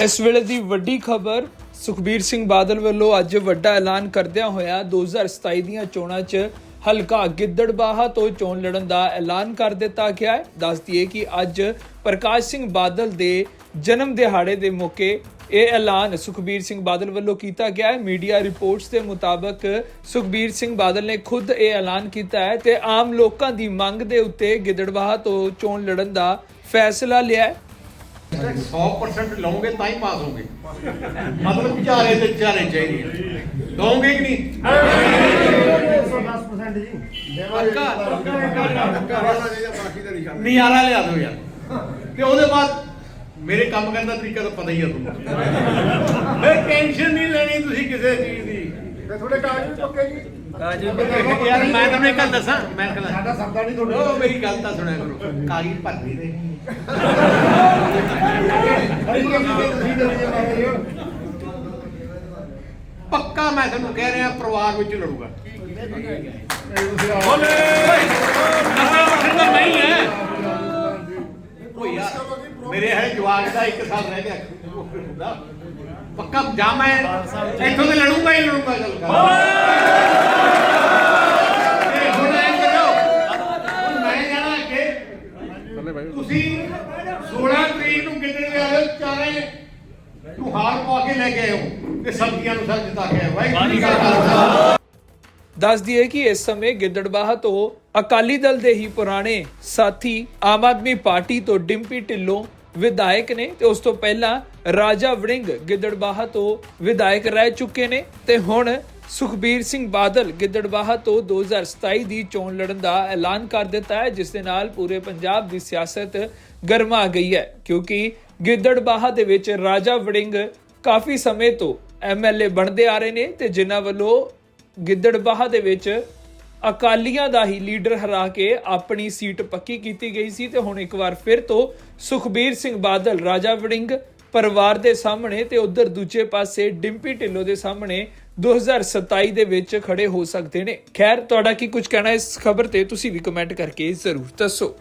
ਇਸ ਵੇਲੇ ਦੀ ਵੱਡੀ ਖਬਰ, ਸੁਖਬੀਰ ਸਿੰਘ ਬਾਦਲ ਵੱਲੋਂ ਅੱਜ ਵੱਡਾ ਐਲਾਨ ਕਰਦਿਆਂ ਹੋਇਆ 2027 ਦੀਆਂ ਚੋਣਾਂ 'ਚ ਹਲਕਾ ਗਿੱਦੜਬਾਹਾ ਤੋਂ ਚੋਣ ਲੜਨ ਦਾ ਐਲਾਨ ਕਰ ਦਿੱਤਾ ਗਿਆ ਹੈ। ਦੱਸ ਦਈਏ ਕਿ ਅੱਜ ਪ੍ਰਕਾਸ਼ ਸਿੰਘ ਬਾਦਲ ਦੇ ਜਨਮ ਦਿਹਾੜੇ ਦੇ ਮੌਕੇ ਇਹ ਐਲਾਨ ਸੁਖਬੀਰ ਸਿੰਘ ਬਾਦਲ ਵੱਲੋਂ ਕੀਤਾ ਗਿਆ ਹੈ। ਮੀਡੀਆ ਰਿਪੋਰਟਸ ਦੇ ਮੁਤਾਬਕ ਸੁਖਬੀਰ ਸਿੰਘ ਬਾਦਲ ਨੇ ਖੁਦ ਇਹ ਐਲਾਨ ਕੀਤਾ ਹੈ ਤੇ ਆਮ ਲੋਕਾਂ ਦੀ ਮੰਗ ਦੇ ਉੱਤੇ ਗਿੱਦੜਬਾਹਾ ਤੋਂ ਚੋਣ ਲੜਨ ਦਾ ਫੈਸਲਾ ਲਿਆ ਹੈ। 100% ਲਓਗੇ ਤਾਂ ਹੀ ਪਾਸ ਹੋਗੇ। ਮਤਲਬ ਵਿਚਾਰੇ ਤੇ ਵਿਚਾਰੇ ਚਾਹੀਦੇ ਲਓਗੇ ਕਿ ਨਹੀਂ? ਪੱਕਾ? ਨਿਆਰਾ ਲਿਆ ਦਿਓ ਯਾਰ। ਤੇ ਉਹਦੇ ਬਾਅਦ ਮੇਰੇ ਕੰਮ ਕਰਨ ਦਾ ਤਰੀਕਾ ਤਾਂ ਪਤਾ ਹੀ ਆ ਤੁਹਾਨੂੰ। ਮੈਂ ਟੈਨਸ਼ਨ ਨਹੀਂ ਲੈਣੀ ਤੁਸੀਂ ਕਿਸੇ ਚੀਜ਼ ਦੀ। ਥੋੜੇ ਕਾਗਜ਼ ਵੀ ਪੱਕੇ ਜੀ? ਯਾਰ ਮੈਂ ਤੁਹਾਨੂੰ ਇੱਕ ਗੱਲ ਦੱਸਾਂ ਮੈਂ ਕਹਿੰਦਾ ਸਾਡਾ ਸਰਦਾ ਨਹੀਂ ਤੁਹਾਡੇ ਉਹ ਮੇਰੀ ਗੱਲ ਤਾਂ ਸੁਣਿਆ ਕਰੋ। ਕਾਗਜ਼ ਭਰਨੀ ਦੇ ਹਰੀ ਕੀ ਤੁਸੀਂ ਦੱਸਿਆ ਮਾਰੇ ਹੋ ਪੱਕਾ ਮੈਂ ਤੁਹਾਨੂੰ ਕਹਿ ਰਿਹਾ ਪਰਿਵਾਰ ਵਿੱਚ ਲੜੂਗਾ। ਬੋਲੇ! ਨਸ਼ਾ ਵਖਣ ਦਾ ਨਹੀਂ ਹੈ। ਓਏ ਯਾਰ ਮੇਰੇ ਹੈ ਜਵਾਕ ਦਾ ਇੱਕ ਸਾਲ ਰਹਿ ਗਿਆ। ਪੱਕਾ ਜਾ ਮੈਂ ਇੱਥੋਂ ਤੇ ਲੜੂੰਗਾ ਹੀ ਲੜੂੰਗਾ ਗੱਲ ਕਰ। ਤੁਸੀਂ 16 ਤਰੀਕ ਨੂੰ ਕਿਤੇ ਵਾਲੇ ਚਾਰੇ ਨੂੰ ਹਾਰ ਪਵਾ ਕੇ ਲੈ ਕੇ ਆਏ ਹੋ ਤੇ ਸਬਜ਼ੀਆਂ ਨੂੰ ਸਰ ਜਿਤਾ ਕੇ ਆਏ ਵਾਹਿਗੁਰੂ ਜੀ ਕਾ ਖਾਲਸਾ। ਦੱਸ ਦਈਏ ਕਿ ਇਸ ਸਮੇਂ ਗਿੱਦੜਬਾਹਾ ਤੋਂ ਅਕਾਲੀ ਦਲ ਦੇ ਹੀ ਪੁਰਾਣੇ ਸਾਥੀ ਆਮ ਆਦਮੀ ਪਾਰਟੀ ਤੋਂ ਡਿੰਪੀ ਢਿੱਲੋਂ ਵਿਧਾਇਕ ਨੇ ਤੇ ਉਸ ਤੋਂ ਪਹਿਲਾਂ ਰਾਜਾ ਵੜਿੰਗ ਗਿੱਦੜਬਾਹਾ ਤੋਂ ਵਿਧਾਇਕ ਰਹਿ ਚੁੱਕੇ ਨੇ ਤੇ ਹੁਣ ਸੁਖਬੀਰ ਸਿੰਘ ਬਾਦਲ ਗਿੱਦੜਬਾਹਾ ਤੋਂ 2027 ਦੀ ਚੋਣ ਲੜਨ ਦਾ ਐਲਾਨ ਕਰ ਦਿੱਤਾ ਹੈ ਜਿਸ ਦੇ ਨਾਲ ਪੂਰੇ ਪੰਜਾਬ ਦੀ ਸਿਆਸਤ ਗਰਮਾ ਗਈ ਹੈ। ਕਿਉਂਕਿ ਗਿੱਦੜਬਾਹਾ ਦੇ ਵਿੱਚ ਰਾਜਾ ਵੜਿੰਗ ਕਾਫੀ ਸਮੇਂ ਤੋਂ ਐਮਐਲਏ ਬਣਦੇ ਆ ਰਹੇ ਨੇ ਤੇ ਜਿਨ੍ਹਾਂ ਵੱਲੋਂ ਗਿੱਦੜਬਾਹਾ ਦੇ ਵਿੱਚ ਅਕਾਲੀਆਂ ਦਾ ਹੀ ਲੀਡਰ ਹਰਾ ਕੇ ਆਪਣੀ ਸੀਟ ਪੱਕੀ ਕੀਤੀ ਗਈ ਸੀ ਤੇ ਹੁਣ ਇੱਕ ਵਾਰ ਫਿਰ ਤੋਂ ਸੁਖਬੀਰ ਸਿੰਘ ਬਾਦਲ, ਰਾਜਾ ਵੜਿੰਗ ਪਰਿਵਾਰ ਦੇ ਸਾਹਮਣੇ ਤੇ ਉਧਰ ਦੂਜੇ ਪਾਸੇ ਡਿੰਪੀ ਢਿੱਲੋਂ ਦੇ ਸਾਹਮਣੇ 2027 ਦੇ ਵਿੱਚ ਖੜੇ ਹੋ ਸਕਦੇ ਨੇ। ਖੈਰ, ਤੁਹਾਡਾ ਕੀ ਕੁਝ ਕਹਿਣਾ ਇਸ ਖਬਰ ਤੇ ਤੁਸੀਂ ਵੀ ਕਮੈਂਟ ਕਰਕੇ ਜ਼ਰੂਰ ਦੱਸੋ।